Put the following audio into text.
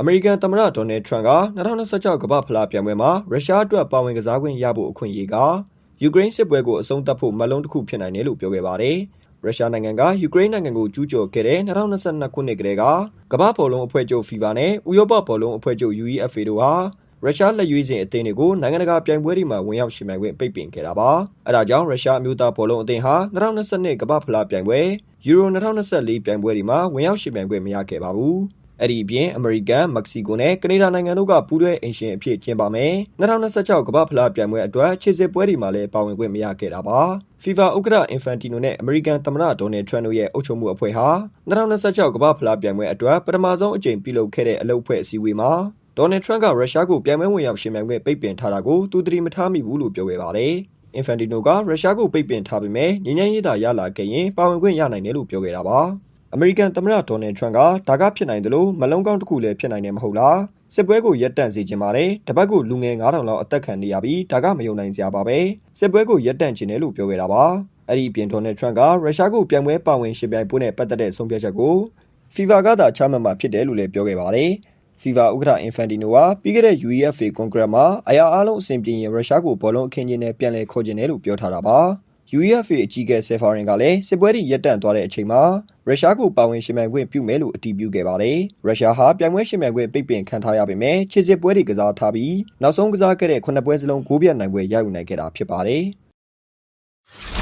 အမေရိကန်သမ္မတဒေါ်နယ်ထရန့်က2026ကမ္ဘာဖလားပြိုင်ပွဲမှာရုရှားအတွက်ပါဝင်ကစားခွင့်ရဖို့အခွင့်အရေးကယူကရိန်းစစ်ပွဲကိုအဆုံးသတ်ဖို့မလုံးတစ်ခုဖြစ်နိုင်တယ်လို့ပြောခဲ့ပါတယ်။ရုရှားနိုင်ငံကယူကရိန်းနိုင်ငံကိုကျူးကျော်ခဲ့တဲ့2022ခုနှစ်ကတည်းကကမ္ဘာဘောလုံးအဖွဲ့ချုပ် FIFA နဲ့ဥရောပဘောလုံးအဖွဲ့ချုပ် UEFA တို့ဟာရုရှားလက်ရွေးစင်အသင်းတွေကိုနိုင်ငံတကာပြိုင်ပွဲတွေမှာဝင်ရောက်ရှင်ပြိုင်ခွင့်ပိတ်ပင်ခဲ့တာပါ။အဲဒါကြောင့်ရုရှားအမျိုးသားဘောလုံးအသင်းဟာ2022ကမ္ဘာဖလားပြိုင်ပွဲယူရို2024ပြိုင်ပွဲတွေမှာဝင်ရောက်ရှင်ပြိုင်ခွင့်မရခဲ့ပါဘူး။ အဲ့ဒီအပြင်အမေရိကန်၊မက္ကဆီကိုနဲ့ကနေဒါနိုင်ငံတို့ကပူးတွဲအင်ရှင်အဖြစ်ကျင်းပမယ်2026ကမ္ဘာဖလားပြိုင်ပွဲအတွက်ခြေစစ်ပွဲတွေမှာလည်းပါဝင်ခွင့်မရခဲ့တာပါ FIFA ဥက္ကဋ္ဌအင်ဖန်တီနိုနဲ့အမေရိကန်သမ္မတဒေါ်နယ်ထရန့်တို့ရဲ့အုပ်ချုပ်မှုအဖွဲ့ဟာ2026ကမ္ဘာဖလားပြိုင်ပွဲအတွက်ပထမဆုံးအကြိမ်ပြုလုပ်ခဲ့တဲ့အလုပ်အဖွဲ့အစည်းအဝေးမှာဒေါ်နယ်ထရန့်ကရုရှားကိုပြိုင်ပွဲဝင်ရောက်ရှင်ပြိုင်ခွင့်ပိတ်ပင်ထားတာကိုသူသတိမထားမိဘူးလို့ပြောခဲ့ပါတယ်အင်ဖန်တီနိုကရုရှားကိုပိတ်ပင်ထားပေမဲ့ငြိမ်းချမ်းရေးသာရလာခဲ့ရင်ပါဝင်ခွင့်ရနိုင်တယ်လို့ပြောခဲ့တာပါ အမေရိကန်သမ္မတဒေါ်နယ်ထရန့်ကဒါကဖြစ်နိုင်တယ်လို့မလုံးကောင်းတစ်ခုလည်းဖြစ်နိုင်တယ်မဟုတ်လားစစ်ပွဲကိုရပ်တန့်စေချင်ပါတယ်တပတ်ကိုလူငယ်9000လောက်အသက်ခံနေရပြီးဒါကမယုံနိုင်စရာပါပဲစစ်ပွဲကိုရပ်တန့်ချင်တယ်လို့ပြောခဲ့တာပါအဲ့ဒီပြင်ဒေါ်နယ်ထရန့်ကရုရှားကိုပြိုင်ပွဲပါဝင်ရှင်ပြိုင်ပွဲနဲ့ပတ်သက်တဲ့ဆုံးဖြတ်ချက်ကို FIFA ကသာချမှတ်မှာဖြစ်တယ်လို့လည်းပြောခဲ့ပါတယ်။ FIFA ဥက္ကဋ္ဌအင်ဖန်တီနိုကပြီးခဲ့တဲ့ UEFA ကွန်ဂရက်မှာအရာအလုံးအဆင်ပြေရင်ရုရှားကိုဘောလုံးအခင်းချင်းနဲ့ပြန်လည်ခေါ်ကျင်တယ်လို့ပြောထားတာပါ။ UEFA အကြီးအကဲဆယ်ဖာရင်ကလည်းစစ်ပွဲတွေရပ်တန့်သွားတဲ့အချိန်မှာရုရှားကိုပါဝင်ရှင်ပြိုင်ခွင့်ပြုမယ်လို့အတည်ပြုခဲ့ပါတယ်။ရုရှားဟာပြိုင်ပွဲရှင်ပြိုင်ခွင့်ပိတ်ပင်ခံထားရပေမဲ့ခြေစစ်ပွဲတွေကစားထားပြီးနောက်ဆုံးကစားခဲ့တဲ့ခုနှစ်ပွဲစလုံးဂိုးပြတ်နိုင်ပွဲရယူနိုင်ခဲ့တာဖြစ်ပါတယ်။